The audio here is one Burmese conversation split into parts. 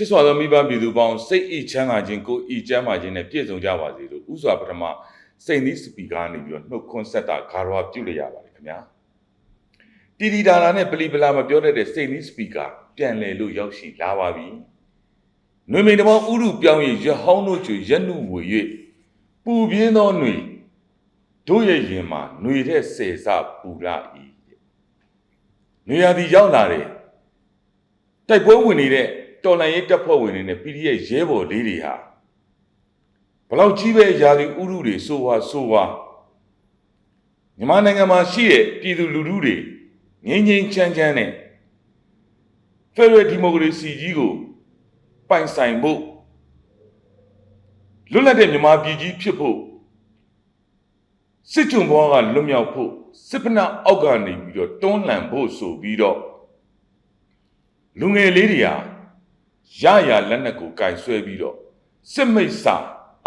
ချစ်စွာသောမိဘပြည်သူပေါင်းစိတ်ဤချမ်းသာခြင်းကိုယ်ဤကျမ်းမာခြင်းနဲ့ပြည့်စုံကြပါစေလို့ဥစွာပထမစိတ်သီးစပီကာနေပြီးတော့နှုတ်ခွန်းဆက်တာဂါရဝပြုလို့ရပါတယ်ခင်ဗျာတီတီဒါလာနဲ့ပလီပလာမပြောတတ်တဲ့စိတ်သီးစပီကာပြန်လည်လို့ရောက်ရှိလာပါပြီနှွေမိန်တမောင်းဥရုပြောင်းရရဟောင်းတို့ကျွရက်နှုဝေ၍ပူပြင်းသောနှွေတို့ရဲ့ရင်မှာနှွေတဲ့ဆယ်စပူလာ၏နှွေရသည်ရောက်လာတယ်တိုက်ပွဲဝင်နေတဲ့ တော်လန်ရေးတပ်ဖွဲ့ဝင်တွေနဲ့ PDF ရဲဘော်လေးတွေဟာဘလောက်ကြီးပဲယာဒီဥရုတွေဆိုဝါဆိုဝါမြန်မာနိုင်ငံမှာရှိတဲ့ပြည်သူလူထုတွေငြိမ်းငြိမ်းချမ်းချမ်းနဲ့ဖက်ဒရယ်ဒီမိုကရေစီကြီးကိုပိုင်ဆိုင်ဖို့လွတ်လပ်တဲ့မြန်မာပြည်ကြီးဖြစ်ဖို့စစ်ကြုံဘဝကလွတ်မြောက်ဖို့စစ်ဖနာအောက်ကနေပြီးတော့တွန်းလှန်ဖို့ဆိုပြီးတော့လူငယ်လေးတွေဟာ ရရလက်နက်ကိုကင်ဆွဲပြီးတော့စစ်မိတ်စာ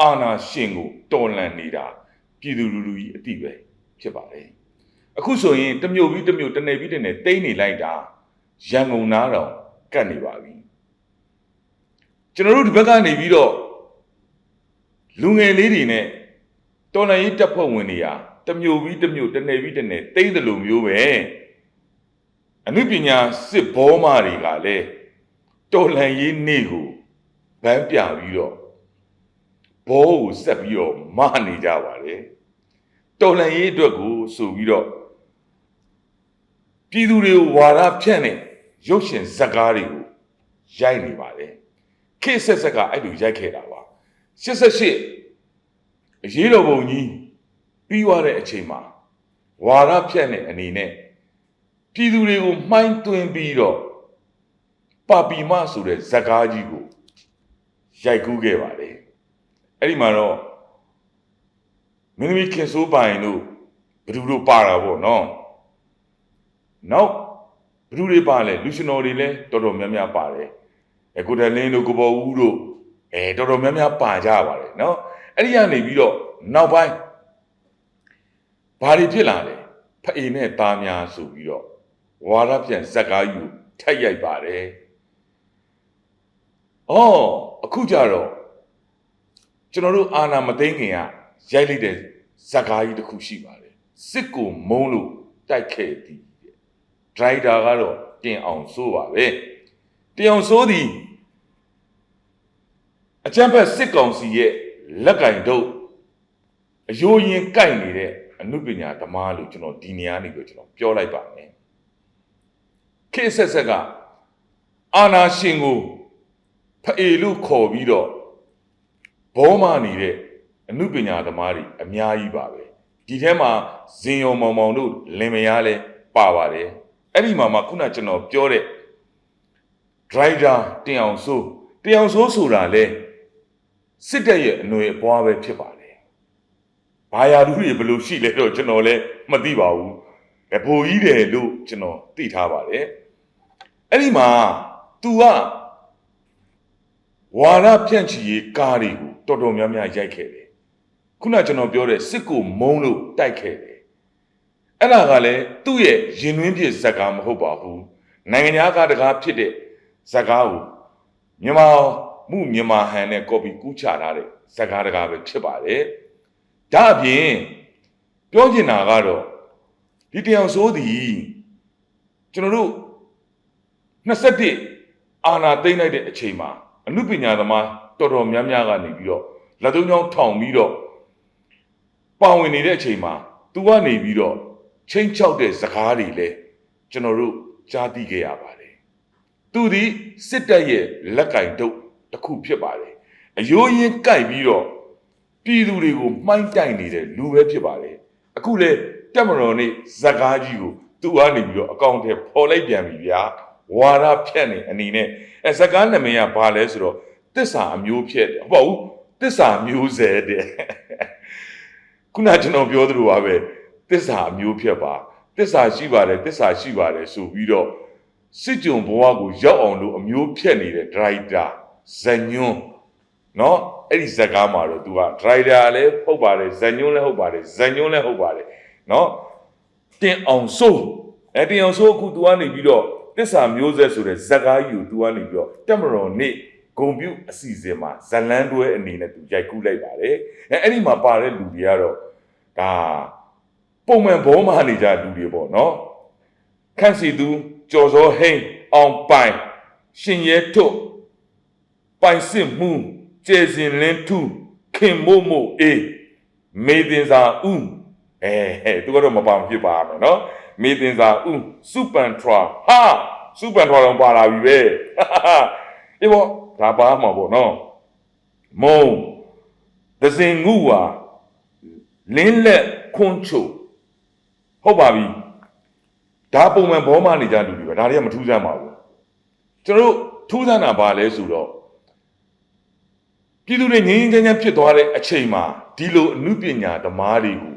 အာနာရှင်ကိုတော်လှန်နေတာပြည်သူလူထုကြီးအတိပဲဖြစ်ပါတယ်အခုဆိုရင်တစ်မျိုးပြီးတစ်မျိုးတစ်နယ်ပြီးတစ်နယ်တိမ့်နေလိုက်တာရန်ကုန်သားတော်ကတ်နေပါပြီကျွန်တော်တို့ဒီဘက်ကနေပြီးတော့လူငယ်လေးတွေနဲ့တော်လှန်ရေးတပ်ဖွဲ့ဝင်တွေဟာတစ်မျိုးပြီးတစ်မျိုးတစ်နယ်ပြီးတစ်နယ်တိမ့်တယ်လို့မျိုးပဲအနုပညာစစ်ဘောမာတွေကလည်း တော်လှန်ရေးနေ့ကိုဗန်းပြပြီးတော့ဘောကိုဆက်ပြီးတော့မနေကြပါတယ်တော်လှန်ရေးအတွက်ကိုဆိုပြီးတော့ပြည်သူတွေကိုဝါဒဖြန့်တဲ့ရုပ်ရှင်ဇာတ်ကားတွေကိုရိုက်နေပါတယ်ခေတ်ဆက်ဆက်ကအဲ့လိုရိုက်ခဲ့တာပါ88အရေးတော်ပုံကြီးပြီးသွားတဲ့အချိန်မှာဝါဒဖြန့်တဲ့အနေနဲ့ပြည်သူတွေကိုမှိုင်းသွင်းပြီးတော့ ပါပီမဆိုတဲ့ဇကားကြီးကိုရိုက်ကူးခဲ့ပါတယ်အဲ့ဒီမှာတော့မင်းသမီးခင်ဆိုးပိုင်တို့ဘယ်သူတို့ပါတာပေါ့နော်နောက်ဘယ်သူတွေပါလဲလူရှင်တော်တွေလည်းတော်တော်များများပါတယ်အဲကိုတန်လင်းတို့ကိုပေါ်ဦးတို့အဲတော်တော်များများပါကြပါတယ်နော်အဲ့ဒီကနေပြီးတော့နောက်ပိုင်းဘာတွေဖြစ်လာလဲဖအေနဲ့သားများဆိုပြီးတော့ဝါရပြန်ဇက်ကားယူထက်ရိုက်ပါတယ်။ အော်အခုကြတော့ကျွန်တော်တို့အာနာမသိငင်ကရိုက်လိုက်တဲ့ဇက်ကားကြီးတစ်ခုရှိပါတယ်။စစ်ကိုမုံလို့တိုက်ခဲ့သည်တဲ့။ဒရိုက်တာကတော့တင်အောင်ဆိုးပါပဲ။တင်အောင်ဆိုးသည်အချမ်းဖက်စစ်ကောင်စီရဲ့လက်ကင်တို့အယိုးရင်ကိုက်နေတဲ့အမှုပညာဓမ္မလို့ကျွန်တော်ဒီနေရာနေပြီးကျွန်တော်ပြောလိုက်ပါမယ်။ခေတ်ဆက်ဆက်ကအာနာရှင်ကို ဖအေလို့ခေါ်ပြီးတော့ဘောမနေတဲ့အမှုပညာသမားတွေအများကြီးပါပဲဒီထဲမှာဇင်ယုံမောင်မောင်တို့လင်မယားလဲပါပါတယ်အဲ့ဒီမှာမှခုနကျွန်တော်ပြောတဲ့ driver တင်အောင်ဆိုးတင်အောင်ဆိုးဆိုတာလဲစစ်တပ်ရဲ့အနွေအပွားပဲဖြစ်ပါတယ်ဘာယာလူတွေဘယ်လိုရှိလဲတော့ကျွန်တော်လည်းမသိပါဘူးအဖိုးကြီးတယ်လို့ကျွန်တော်သိထားပါတယ်အဲ့ဒီမှာ तू က ဝါရဖြန့်ချီရေးကားတွေကိုတော်တော်များများရိုက်ခဲ့တယ်ခုနကျွန်တော်ပြောတဲ့စစ်ကိုမုံလို့တိုက်ခဲ့တယ်အဲ့ဒါကလည်းသူ့ရဲ့ရင်သွင်းပြဇက်ကားမဟုတ်ပါဘူးနိုင်ငံသားကတကားဖြစ်တဲ့ဇက်ကားကိုမြန်မာမှုမြန်မာဟန်နဲ့ကော်ပီကူးချထားတဲ့ဇက်ကားတကားပဲဖြစ်ပါတယ်ဒါအပြင်ပြောချင်တာကတော့ဒီတယောက်ဆိုးသည်ကျွန်တော်တို့21အာနာသိမ့်လိုက်တဲ့အချိန်မှာ အမှုပညာသမားတော်တော်များများကနေပြီးတော့လက်သုံးချောင်းထောင်ပြီးတော့ပါဝင်နေတဲ့အချိန်မှာသူကနေပြီးတော့ချင်းချောက်တဲ့စကားတွေလည်းကျွန်တော်တို့ကြားသိခဲ့ရပါတယ်သူဒီစစ်တပ်ရဲ့လက်ကင်တုပ်တစ်ခုဖြစ်ပါတယ်အယိုးရင်းကြိုက်ပြီးတော့ပြည်သူတွေကိုမှိုင်းတိုက်နေတဲ့လူပဲဖြစ်ပါတယ်အခုလေတက်မတော်နေဇကားကြီးကိုသူ့ကနေပြီးတော့အကောင့်ထဲပေါ်လိုက်ပြန်ပြီဗျာ ဝါရဖြတ်နေအနေနဲ့အဲဇကားနာမည်ကဘာလဲဆိုတော့တစ္ဆာအမျိုးဖြစ်တယ်ဟုတ်ဘူးတစ္ဆာမျိုးစဲတဲ့ခုနကျွန်တော်ပြောသလိုပါပဲတစ္ဆာအမျိုးဖြစ်ပါတစ္ဆာရှိပါတယ်တစ္ဆာရှိပါတယ်ဆိုပြီးတော့စစ်ကြုံဘဝကိုရောက်အောင်လို့အမျိုးဖြတ်နေတဲ့ဒရိုက်တာဇညွန်းเนาะအဲ့ဒီဇက်ကားမှာတော့ तू ကဒရိုက်တာလည်းဟုတ်ပါတယ်ဇညွန်းလည်းဟုတ်ပါတယ်ဇညွန်းလည်းဟုတ်ပါတယ်เนาะတင်အောင်စိုးအဲတင်အောင်စိုးအခု तू ကနေပြီးတော့ တစ္ဆာမျိုးဆက်ဆိုတဲ့ဇက်ကားကြီးကို तू ကနေပြီးတော့တက်မတော်နေ့ဂုံပြုအစီအစဉ်မှာဇလန်းတွဲအနေနဲ့သူရိုက်ကူးလိုက်ပါတယ်အဲအဲ့ဒီမှာပါတဲ့လူတွေကတော့ဒါပုံမှန်ဘောမှနေကြလူတွေပေါ့နော်ခန့်စီသူကျော်စောဟိန်းအောင်ပိုင်ရှင်ရဲထွတ်ပိုင်စစ်မှုကျေစင်လင်းထုခင်မို့မို့အေးမေတင်စာဥအဲဟဲ့သူကတော့မပါမဖြစ်ပါမယ်နော် မေတင်စာဥစုပန်ထရာဟာစုပန်ထရာတော့ပါလာပြီပဲဒီပေါ့ဒါပါမှာပေါ့နော်မုံဒဇင်ငူဟာလင်းလက်ခွန်းချုပ်ဟုတ်ပါပြီဒါပုံမှန်ဘောမနေကြလူတွေပဲဒါတွေကမထူးဆန်းပါဘူးကျွန်တော်တို့ထူးဆန်းတာဘာလဲဆိုတော့ပြည်သူတွေငြင်းငြင်းချမ်းချမ်းဖြစ်သွားတဲ့အချိန်မှာဒီလိုအမှုပညာဓမားတွေကို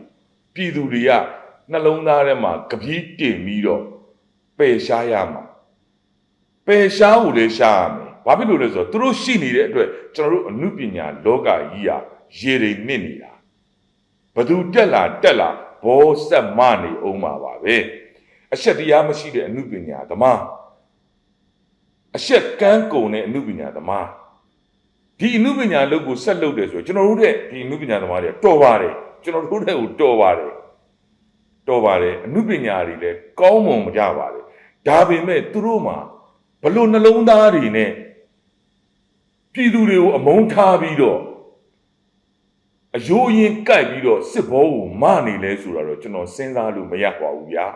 ပြည်သူတွေက နှလုံးသားထဲမှာကပီးတင်ပြီးတော့ပယ်ရှားရမှာပယ်ရှားဖို့လည်းရှားရမယ်ဘာဖြစ်လို့လဲဆိုတော့သူတို့ရှိနေတဲ့အတွက်ကျွန်တော်တို့အမှုပညာလောကကြီးဟာရေတွေနစ်နေတာဘသူတက်လာတက်လာဘောဆက်မနေအောင်ပါပါပဲအဆက်တရားမရှိတဲ့အမှုပညာဓမားအဆက်ကန်းကုန်တဲ့အမှုပညာသမားဒီအမှုပညာလုပ်ကိုဆက်လုပ်တယ်ဆိုတော့ကျွန်တော်တို့တဲ့ဒီအမှုပညာသမားတွေတော်ပါတယ်ကျွန်တော်တို့တဲ့ကိုတော်ပါတယ် တော်ပါတယ်အမှုပညာတွေလည်းကောင်းမွန်ကြပါတယ်ဒါပေမဲ့သူတို့မှာဘလို့နှလုံးသားတွေနဲ့ပြည်သူတွေကိုအမုန်းထားပြီးတော့အယိုးအရင်ကြိုက်ပြီးတော့စစ်ဘောကိုမနေလဲဆိုတာတော့ကျွန်တော်စဉ်းစားလို့မရပါဘူးဗျာ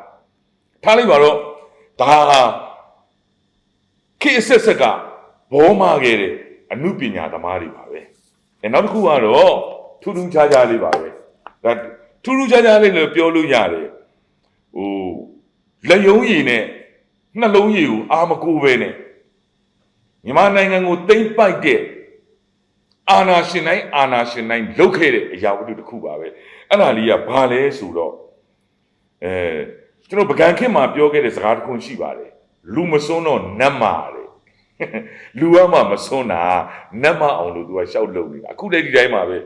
ထားလိုက်ပါတော့ဒါဟာခေတ်အဆက်ဆက်ကဘောမာခဲ့တဲ့အမှုပညာသမားတွေပါပဲ။အဲနောက်တစ်ခုကတော့ထူးထူးခြားခြားလေးပါပဲ။ဒါ ထူးထူးခြားခြားလေးလည်းပြောလို့ရတယ်။ဟိုလက်ယုံရည်နဲ့နှလုံးရည်ကိုအာမကိုပဲနဲ့မြန်မာနိုင်ငံကိုတိမ့်ပိုက်တဲ့အာနာရှင်တိုင်းအာနာရှင်တိုင်းလုပ်ခဲ့တဲ့အရာဝတ္ထုတစ်ခုပါပဲ။အဲ့ဒါလေးကဘာလဲဆိုတော့အဲကျွန်တော်ပကံခေတ်မှာပြောခဲ့တဲ့စကားတစ်ခုရှိပါတယ်။လူမစွန်းတော့နတ်မာတဲ့လူကမှမစွန်းတာနတ်မအောင်လို့သူကရှောက်လုံနေတာအခုလည်းဒီတိုင်းမှာပဲ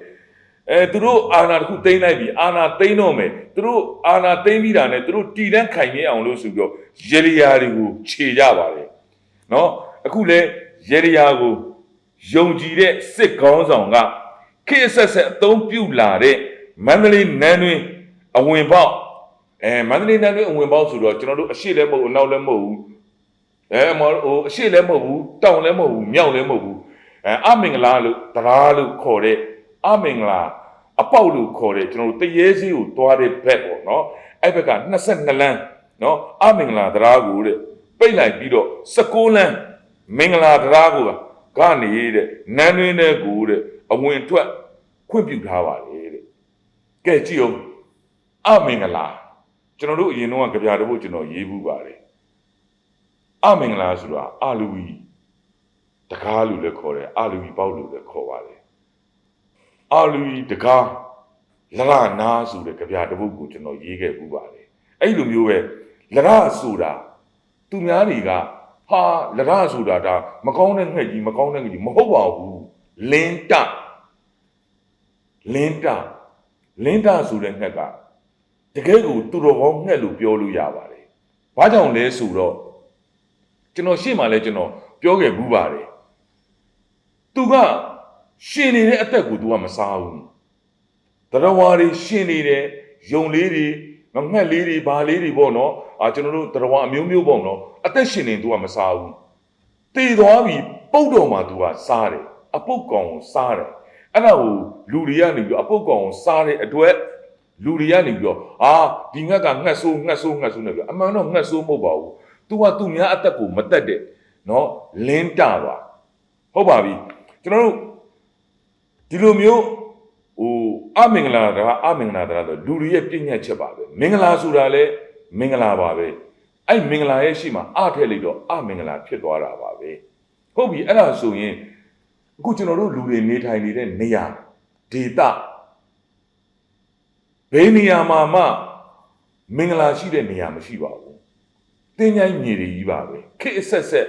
အဲသူတို့အာနာတစ်ခုသိမ်းလိုက်ပြီအာနာသိမ်းတော့မယ်သူတို့အာနာသိမ်းပြီးတာနဲ့သူတို့တီတန်းခိုင်မြဲအောင်လို့ဆိုပြီးတော့ရေရီယာတွေကိုခြေကြပါတယ်နော်အခုလဲရေရီယာကိုယုံကြည်တဲ့စစ်ကောင်းဆောင်ကခေတ်ဆက်ဆက်အသုံးပြုလာတဲ့မန္တလေးနန်းတွင်အဝင်ပေါက်အဲမန္တလေးနန်းတွင်အဝင်ပေါက်ဆိုတော့ကျွန်တော်တို့အရှိလည်းမဟုတ်ဘူးအနောက်လည်းမဟုတ်ဘူးအဲမဟိုအရှိလည်းမဟုတ်ဘူးတောင်လည်းမဟုတ်ဘူးမြောက်လည်းမဟုတ်ဘူးအဲအမင်္ဂလာလို့တရားလို့ခေါ်တဲ့ အမင်္ဂလာအပေါက်လို့ခေါ်တဲ့ကျွန်တော်တို့တရေစီကိုတွားတဲ့ဘက်ပေါ့နော်အဲ့ဘက်က22လမ်းနော်အမင်္ဂလာတရားကိုတဲ့ပိတ်လိုက်ပြီးတော့16လမ်းမင်္ဂလာတရားကိုကနေတဲ့နန်းတွင်းတဲ့ကိုတဲ့အဝင်ထွက်ခွင့်ပြုထားပါလေတဲ့ကဲကြည့်အောင်အမင်္ဂလာကျွန်တော်တို့အရင်တော့ကြပြတဲ့ဘုတ်ကျွန်တော်ရေးဘူးပါတယ်အမင်္ဂလာဆိုတာအာလူဝီတကားလို့လည်းခေါ်တယ်အာလူဝီပေါက်လို့လည်းခေါ်ပါတယ် အာလူဝီတကားလရနာဆိုတဲ့ကြပြတစ်ပုဒ်ကိုကျွန်တော်ရေးခဲ့ပူပါတယ်အဲ့လိုမျိုးပဲလရဆိုတာသူများတွေကဟာလရဆိုတာဒါမကောင်းတဲ့ငှက်ကြီးမကောင်းတဲ့ငှက်ကြီးမဟုတ်ပါဘူးလင်းတလင်းတလင်းတဆိုတဲ့ငှက်ကတကယ်ကိုသူတော်ကောင်းငှက်လို့ပြောလို့ရပါတယ်ဘာကြောင့်လဲဆိုတော့ကျွန်တော်ရှေ့မှာလဲကျွန်တော်ပြောခဲ့ဘူးပါတယ်သူက ရှင်နေတဲ့အသက်ကို तू ကမစားဘူးတရဝါတွေရှင်နေတယ်ယုံလေးတွေငငှက်လေးတွေဘာလေးတွေပေါ့နော်အာကျွန်တော်တို့တရဝါအမျိုးမျိုးပေါ့နော်အသက်ရှင်နေ तू ကမစားဘူးတည်သွားပြီပုတ်တော်မှာ तू ကစားတယ်အပုတ်ကောင်ကိုစားတယ်အဲ့ဒါကိုလူတွေကနေပြီးအပုတ်ကောင်ကိုစားတဲ့အတွက်လူတွေကနေပြီးတော့အာဒီငှက်ကငှက်ဆိုးငှက်ဆိုးငှက်ဆိုးနေပြီးအမှန်တော့ငှက်ဆိုးမဟုတ်ပါဘူး तू ကသူ့များအသက်ကိုမတက်တဲ့နော်လင်းတာပါဟုတ်ပါပြီကျွန်တော်တို့ ဒီလိုမျိုးဟိုအမင်္ဂလာကအမင်္ဂလာတရားဆိုလူတွေရဲ့ပြည့်ညတ်ချက်ပါပဲမင်္ဂလာဆိုတာလည်းမင်္ဂလာပါပဲအဲ့မင်္ဂလာရဲ့ရှိမှအထက်လိုက်တော့အမင်္ဂလာဖြစ်သွားတာပါပဲဟုတ်ပြီအဲ့ဒါဆိုရင်အခုကျွန်တော်တို့လူတွေနေထိုင်နေတဲ့နေရာဒေသဘယ်နေရာမှာမှမင်္ဂလာရှိတဲ့နေရာမရှိပါဘူးတင်းချိုင်းမြေတွေကြီးပါပဲခေတ်အဆက်ဆက်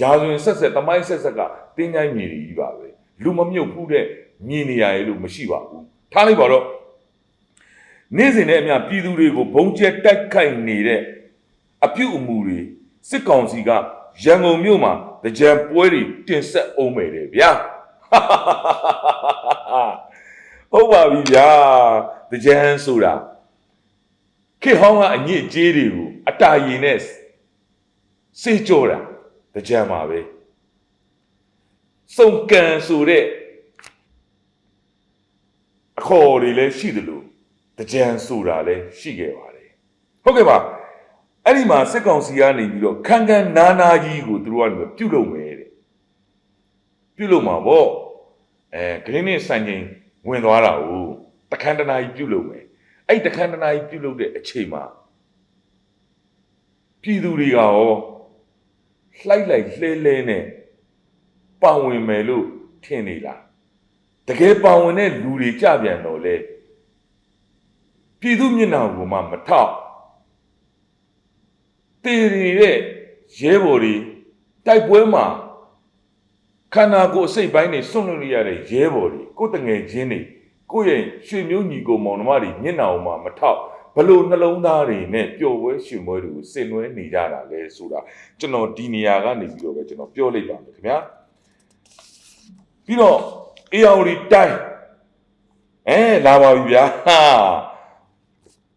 ရာဇဝင်ဆက်ဆက်တမိုင်းဆက်ဆက်ကတင်းချိုင်းမြေတွေကြီးပါပဲလူမမြုပ်ဘူးတဲ့ မြေနေရာရဲ့လို့မရှိပါဘူးထားလိုက်ပါတော့နေ့စဉ်နဲ့အမျှပြည်သူတွေကိုဘုံကျဲတိုက်ခိုက်နေတဲ့အပြုတ်အမူတွေစစ်ကောင်စီကရန်ကုန်မြို့မှာတကြံပွဲတွေတင်ဆက်အောင်မယ်တဲ့ဗျာဟုတ်ပါပြီဗျာတကြံဆိုတာခေတ်ဟောင်းကအညစ်အကြေးတွေကိုအတာရည်နဲ့စေးကြောတာတကြံပါပဲစုံကန်ဆိုတဲ့ အခေါ်တွေလည်းရှိတယ်လို့တကြံဆိုတာလည်းရှိခဲ့ပါတယ်ဟုတ်ကဲ့ပါအဲ့ဒီမှာစစ်ကောင်စီကနေပြီးတော့ခန်းခန်းနာနာကြီးကိုသူတို့ကနေပြုတ်လုပ်မယ်တဲ့ပြုတ်လုပ်မှာပေါ့အဲဂရင်းနဲ့စံချိန်ဝင်သွားတာကိုတခန်းတနာကြီးပြုတ်လုပ်မယ်အဲ့တခန်းတနာကြီးပြုတ်လုပ်တဲ့အချိန်မှာပြည်သူတွေကရောလှိုက်လိုက်လှဲလဲနဲ့ပါဝင်မယ်လို့ထင်နေလား တကယ်ပါဝင်တဲ့လူတွေကြပြန်တော့လေပြည်သူမျက်နှာကိုမှမထောက်တည်ရတဲ့ရဲဘော်တွေတိုက်ပွဲမှာခန္ဓာကိုယ်အစိတ်ပိုင်းတွေစွန့်လွတ်ရတဲ့ရဲဘော်တွေကိုယ်တငယ်ချင်းတွေကိုယ့်ရဲ့ရွှေမျိုးညီကိုမောင်နှမတွေမျက်နှာကိုမှမထောက်ဘလို့နှလုံးသားတွေနဲ့ပျော်ပွဲရှင်ပွဲတွေကိုဆင်နွှဲနေကြတာလဲဆိုတာကျွန်တော်ဒီနေရာကနေပြီးတော့ပဲကျွန်တော်ပြောလိုက်ပါမယ်ခင်ဗျာပြီးတော့ အေယာဝတီတိုင်းအဲလာပါပြီဗျာဟာ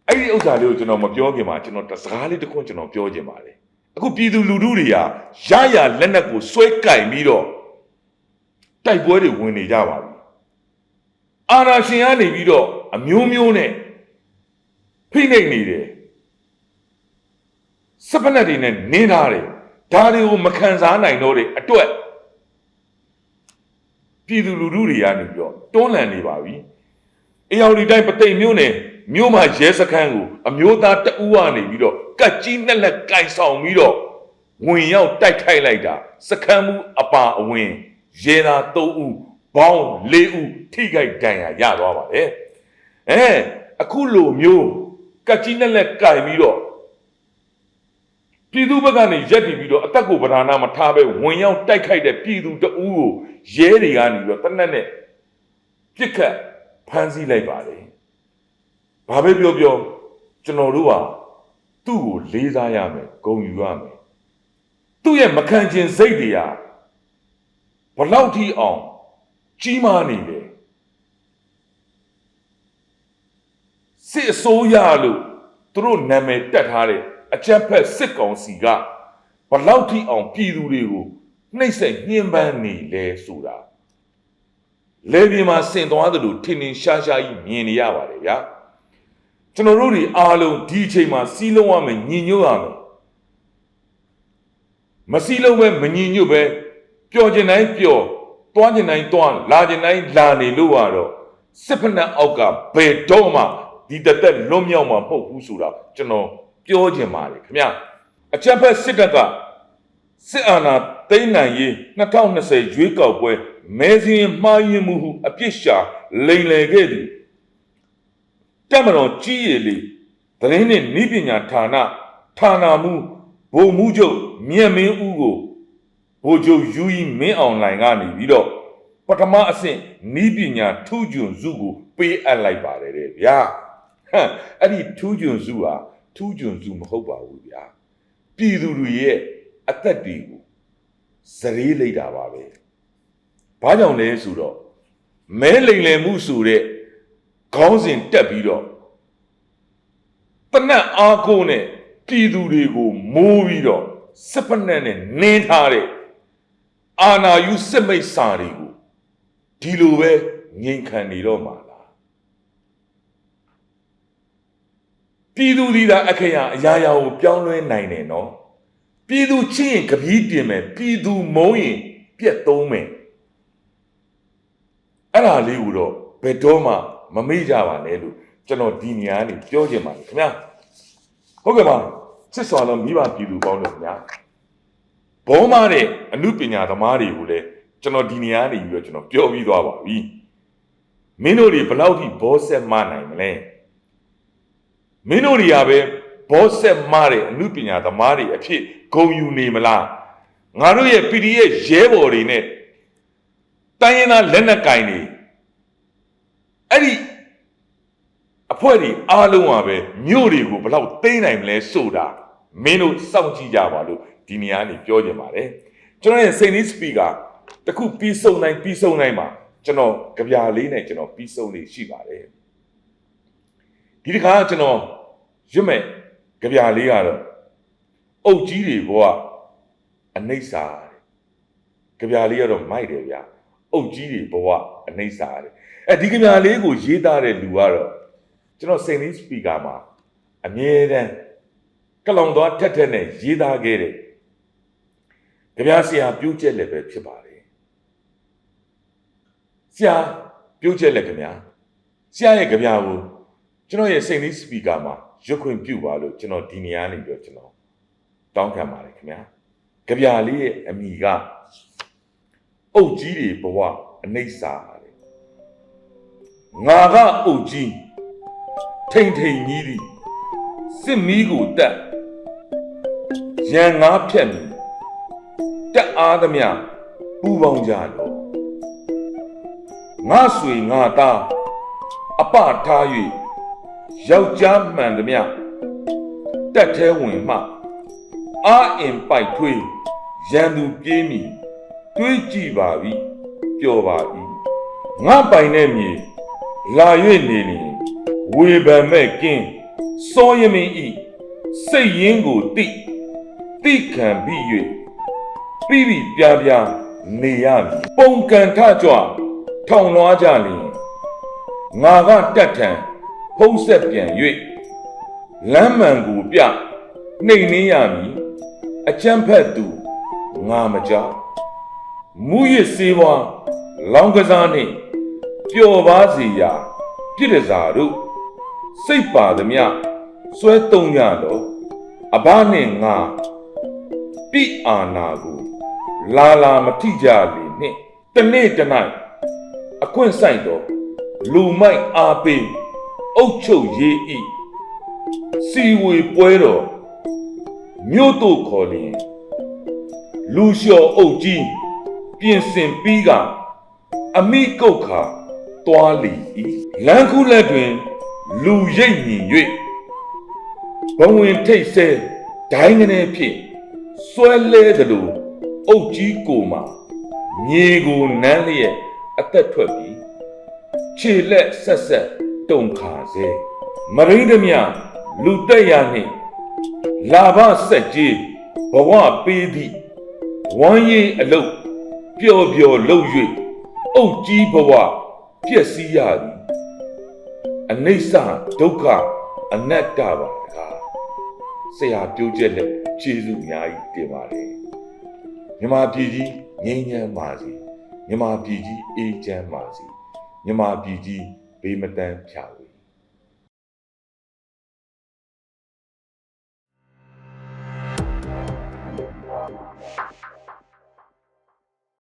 အဲ့ဒီဥစ္စာလေးကိုကျွန်တော်မပြောခင်မှာကျွန်တော်တစကားလေးတစ်ခွန်းကျွန်တော်ပြောချင်ပါတယ်အခုပြည်သူလူထုတွေကရရလက်နက်ကိုစွဲကင်ပြီးတော့တိုက်ပွဲတွေဝင်နေကြပါပြီအာနာရှင်ကနေပြီးတော့အမျိုးမျိုးနဲ့ဖိနှိပ်နေတယ်စပနက်တွေနဲ့နင်းထားတယ်ဒါတွေကိုမခံစားနိုင်တော့တဲ့အတွက် ပြည်သူလူထုတွေကနေပြီးတော့တွန်းလှန်နေပါပြီအေယော်ဒီတိုင်းပသိမ်မျိုးနဲ့မြို့မှာရဲစခန်းကိုအမျိုးသားတအူးကနေပြီးတော့ကတ်ကြီးနဲ့လက်ကင်ဆောင်ပြီးတော့ဝင်ရောက်တိုက်ခိုက်လိုက်တာစခန်းမှုအပါအဝင်ရဲသား3ဦးဘောင်း4ဦးထိခိုက်ဒဏ်ရာရသွားပါတယ်အဲအခုလိုမျိုးကတ်ကြီးနဲ့လက်ကင်ပြီးတော့ ပြည်သူဘက်ကနေရက်တည်ပြီးတော့အသက်ကိုဗဒနာမထားပဲဝင်ရောက်တိုက်ခိုက်တဲ့ပြည်သူတအူးကိုရဲတွေကနေပြီးတော့တနက်နဲ့ပြစ်ခတ်ဖမ်းဆီးလိုက်ပါတယ်။ဘာပဲပြောပြောကျွန်တော်တို့ဟာသူ့ကိုလေးစားရမယ်ဂုဏ်ယူရမယ်။သူ့ရဲ့မခံကျင်စိတ်တွေဟာဘလောက်ထိအောင်ကြီးမားနေတယ်။စစ်အစိုးရလို့သူတို့နာမည်တက်ထားတဲ့ အကြမ်းဖက်စစ်ကောင်စီကဘလောက်ထိအောင်ပြည်သူတွေကိုနှိမ့်ဆက်ညှဉ်းပန်းနေလဲဆိုတာလေပြင်းမှာဆင်သွားသလိုထင်ထင်ရှားရှားကြီးမြင်နေရပါတယ်ဗျာကျွန်တော်တို့တွေအားလုံးဒီအချိန်မှာစီးလုံးရမယ်ညီညွတ်ရမယ်မစီးလုံးပဲမညီညွတ်ပဲပျော်ကျင်တိုင်းပျော်တွားကျင်တိုင်းတွားလာကျင်တိုင်းလာနေလို့ရတော့စစ်ဖက်နှက်အောက်ကဘယ်တော့မှဒီတသက်လွတ်မြောက်မှာမဟုတ်ဘူးဆိုတာကျွန်တော် ပြောချင်ပါတယ်ခင်ဗျာအချက်ဖက်စစ်တပ်ကစစ်အာဏာသိမ်းနိုင်ရေး2020ရွေးကောက်ပွဲမဲစင်းမှားယွင်းမှုဟုအပြစ်ရှာလိန်လည်ခဲ့သည်တက်မတော်ကြီးရည်လေးသတင်းနှင့်ဤပညာဌာနဌာနမှုဗိုလ်မှုချုပ်မြင့်မင်းဦးကိုဗိုလ်ချုပ်ယူဤမင်းအောင်လိုင်ကနေပြီးတော့ပထမအဆင့်ဤပညာထူးကျွန်းစုကိုပေးအပ်လိုက်ပါတယ်တဲ့ဗျာဟမ်အဲ့ဒီထူးကျွန်းစုဟာ ထူးကျွန်းစုမဟုတ်ပါဘူးဗျာပြည်သူတွေရဲ့အသက်တွေကိုဇရေးလိုက်တာပါပဲဘာကြောင့်လဲဆိုတော့မဲလိမ်လည်မှုဆိုတဲ့ခေါင်းစဉ်တက်ပြီးတော့တနတ်အားကိုးနဲ့ပြည်သူတွေကိုမိုးပြီးတော့စစ်ဖက်နဲ့နဲ့နင်းထားတဲ့အာနာယူစစ်မိတ်စာတွေကိုဒီလိုပဲငြိမ်ခံနေတော့မှာလား ပြည်သူဒီသာအခရာအရာရာကိုပြောင်းလဲနိုင်တယ်နော်ပြည်သူချင်းရင်ကပီးတင်မယ်ပြည်သူမုံရင်ပြက်သုံးမယ်အဲ့ဒါလေးကိုတော့ဘယ်တော့မှမမေ့ကြပါနဲ့လို့ကျွန်တော်ဒီနေရာနေပြောချင်ပါတယ်ခင်ဗျာဟုတ်ကဲ့ပါချစ်စွာလုံးမိဘပြည်သူပေါင်းတို့ခင်ဗျာဘောမတဲ့အမှုပညာသမားတွေကိုလည်းကျွန်တော်ဒီနေရာနေပြီးတော့ကျွန်တော်ပြောပြီးသွားပါပြီမင်းတို့တွေဘယ်လောက်ထိဘောဆက်မနိုင်မလဲ မင်းတို့တွေကပဲဘောဆက်မတဲ့အမှုပညာသမားတွေအဖြစ်ဂုံယူနေမလားငါတို့ရဲ့ PDF ရဲဘော်တွေနဲ့တိုင်းရင်းသားလက်နက်ကင်တွေအဲ့ဒီအဖွဲ့တွေအားလုံးကပဲမြို့တွေကိုဘယ်လောက်သိမ်းနိုင်မလဲဆိုတာမင်းတို့စောင့်ကြည့်ကြပါလို့ဒီနေရာကနေပြောချင်ပါတယ်ကျွန်တော်ရဲ့စိန်နီးစပီကာတခုပြီးဆုံးတိုင်းပြီးဆုံးတိုင်းမှာကျွန်တော်ကြပြလေးနဲ့ကျွန်တော်ပြီးဆုံးလေးရှိပါတယ်ဒီတစ်ခါကျွန်တော် ရွတ်မဲ့ကြပြလေးကတော့အုတ်ကြီးတွေဘဝအနှိမ့်စာတဲ့ကြပြလေးကတော့မိုက်တယ်ဗျာအုတ်ကြီးတွေဘဝအနှိမ့်စာတဲ့အဲဒီကြပြလေးကိုရေးသားတဲ့လူကတော့ကျွန်တော်စိန်နီးစပီကာမှာအမြဲတမ်းကလောင်သွားထက်ထက်နဲ့ရေးသားခဲ့တဲ့ကြပြဆရာပြိုးချက်လည်းပဲဖြစ်ပါတယ်ဆရာပြိုးချက်လည်းခင်ဗျာဆရာရဲ့ကြပြကိုကျွန်တော်ရဲ့စိန်နီးစပီကာမှာ ရွတ်ခွင့်ပြုပါလို့ကျွန်တော်ဒီနေရာနေပြီးတော့ကျွန်တော်တောင်းခံပါတယ်ခင်ဗျာကြပြလေးရဲ့အမိကအုတ်ကြီးတွေဘဝအနှိမ့်စာတယ်ငါကအုတ်ကြီးထိန်ထိန်ကြီးသည်စစ်မီးကိုတက်ရန်ငါဖြက်မီတက်အားသမျှပူပေါင်းကြတော့ငါဆွေငါသားအပထား၍ ယောက်ျားမှန်သမျှတက်သေးဝင်မှအာအင်ပိုက်ထွေးရန်သူပြေးမီတွေးကြည့်ပါပြီပျော်ပါပြီငါပိုင်တဲ့မြေလာ၍နေလျင်ဝေဗံမဲ့ကင်းစောရမင်းဤစိတ်ရင်းကိုတိတိခံပြီး၍ပြီးပြီးပြားပြားနေရမည်ပုံကန်ထကြွထောင်လွှားကြလျင်ငါကတက်ထံ ဖုံးဆက်ပြန်၍လမ်းမှန်ကိုပြနှိမ်နှင်းရမည်အချမ်းဖက်သူငါမကြောက်မူရစ်စေးဝါလောင်းကစားနှင့်ပျော်ပါစေရာပြည့်တစားတို့စိတ်ပါသမျှစွဲတုံရတော့အဘနှင့်ငါပိအာနာကိုလာလာမထိကြလေနှင့်တနေ့တနိုင်အခွင့်ဆိုင်တော့လူမိုက်အားပေး အုတ်ချုပ်ရေးဤစီဝေပွဲတော်မြို့တို့ခေါ်လျင်လူလျှော်အုတ်ကြီးပြင်ဆင်ပြီးကအမိကုတ်ခါတွားလီဤလမ်းခုလက်တွင် လူရိတ်မြင်၍ဘဝင်ထိတ်ဆဲဒိုင်းကနေဖြင့်စွဲလဲသလိုအုတ်ကြီးကိုမှမြေကိုနမ်းလျက်အသက်ထွက်ပြီးခြေလက်ဆက်ဆက် တုံခါစေမရင်းသမျှလူတက်ရနှင့်လာဘဆက်ကြီးဘဝပေးသည့်ဝမ်းရည်အလုတ်ပျော်ပျော်လှုပ်၍အုတ်ကြီးဘဝပျက်စီးရသည်အနိစ္စဒုက္ခအနတ္တပါတကားဆရာပြောချက်နဲ့ခြေစုအများကြီးတင်ပါတယ်မြမပြည်ကြီးငြိမ်းချမ်းပါစေမြမပြည်ကြီးအေးချမ်းပါစေမြမပြည်ကြီး ဘေးမတန်းဖြာ